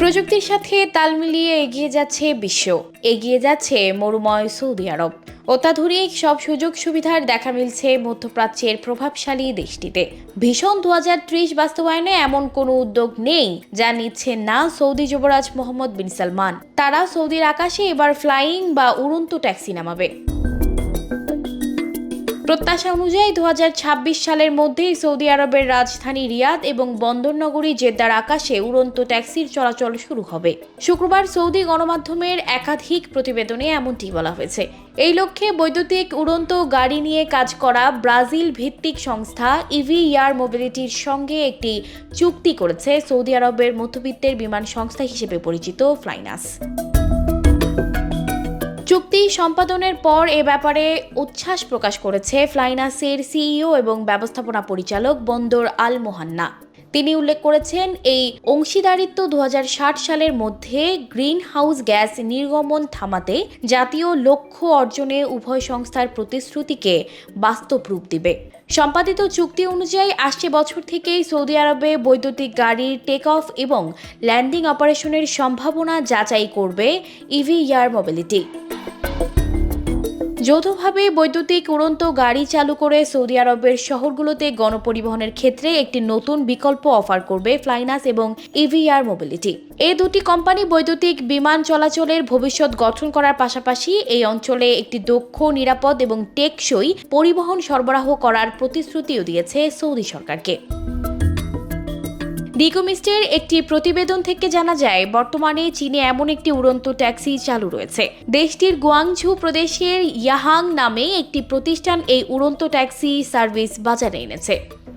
প্রযুক্তির সাথে তাল মিলিয়ে এগিয়ে যাচ্ছে বিশ্ব। এগিয়ে যাচ্ছে মরুময় সৌদি আরব। অত্যাধুনিক সব সুযোগ সুবিধার দেখা মিলছে মধ্যপ্রাচ্যের প্রভাবশালী দেশটিতে। ভীষণ দু হাজার ত্রিশ বাস্তবায়নে এমন কোনো উদ্যোগ নেই যা নিচ্ছে না সৌদি যুবরাজ মোহাম্মদ বিন সালমান। তারা সৌদির আকাশে এবার ফ্লাইং বা উড়ন্ত ট্যাক্সি নামাবে। প্রত্যাশা অনুযায়ী দু হাজার ছাব্বিশ সালের মধ্যেই সৌদি আরবের রাজধানী রিয়াদ এবং বন্দরনগরী জেদ্দার আকাশে উড়ন্ত ট্যাক্সির চলাচল শুরু হবে। শুক্রবার সৌদি গণমাধ্যমের একাধিক প্রতিবেদনে এমনটি বলা হয়েছে। এই লক্ষ্যে বৈদ্যুতিক উড়ন্ত গাড়ি নিয়ে কাজ করা ব্রাজিল ভিত্তিক সংস্থা ইভি ইয়ার মোবিলিটির সঙ্গে একটি চুক্তি করেছে সৌদি আরবের মধ্যবিত্তের বিমান সংস্থা হিসেবে পরিচিত ফ্লাইনাস। চুক্তি সম্পাদনের পর এ ব্যাপারে উচ্ছ্বাস প্রকাশ করেছে ফ্লাইনাসের সিইও এবং ব্যবস্থাপনা পরিচালক বন্দর আল মোহান্না তিনি উল্লেখ করেছেন, এই অংশীদারিত্ব দু হাজার ষাট সালের মধ্যে গ্রিন হাউস গ্যাস নির্গমন থামাতে জাতীয় লক্ষ্য অর্জনে উভয় সংস্থার প্রতিশ্রুতিকে বাস্তব রূপ দিবে। সম্পাদিত চুক্তি অনুযায়ী আসছে বছর থেকেই সৌদি আরবে বৈদ্যুতিক গাড়ির টেক অফ এবং ল্যান্ডিং অপারেশনের সম্ভাবনা যাচাই করবে ইভি ইয়ার মোবিলিটি। যৌথভাবে বৈদ্যুতিক উড়ন্ত গাড়ি চালু করে সৌদি আরবের শহরগুলোতে গণপরিবহনের ক্ষেত্রে একটি নতুন বিকল্প অফার করবে ফ্লাইনাস এবং ইভিআর মোবিলিটি। এই দুটি কোম্পানি বৈদ্যুতিক বিমান চলাচলের ভবিষ্যৎ গঠন করার পাশাপাশি এই অঞ্চলে একটি দক্ষ, নিরাপদ এবং টেকসই পরিবহন সরবরাহ করার প্রতিশ্রুতিও দিয়েছে সৌদি সরকারকে। ডিকোমিস্টের একটি প্রতিবেদন থেকে জানা যায়, বর্তমানে চীনে এমন একটি উড়ন্ত ট্যাক্সি চালু রয়েছে। দেশটির গুয়াংঝু প্রদেশের ইয়াহাং নামে একটি প্রতিষ্ঠান এই উড়ন্ত ট্যাক্সি সার্ভিস বাজারে এনেছে।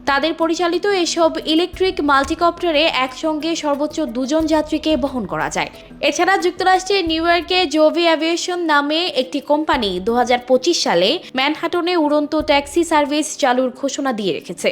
তাদের পরিচালিত এসব ইলেকট্রিক মাল্টিকপ্টারে একসঙ্গে সর্বোচ্চ দুজন যাত্রীকে বহন করা যায়। এছাড়া যুক্তরাষ্ট্রের নিউ ইয়র্কে জোভি অ্যাভিয়েশন নামে একটি কোম্পানি দু হাজার পঁচিশ সালে ম্যানহাটনে উড়ন্ত ট্যাক্সি সার্ভিস চালুর ঘোষণা দিয়ে রেখেছে।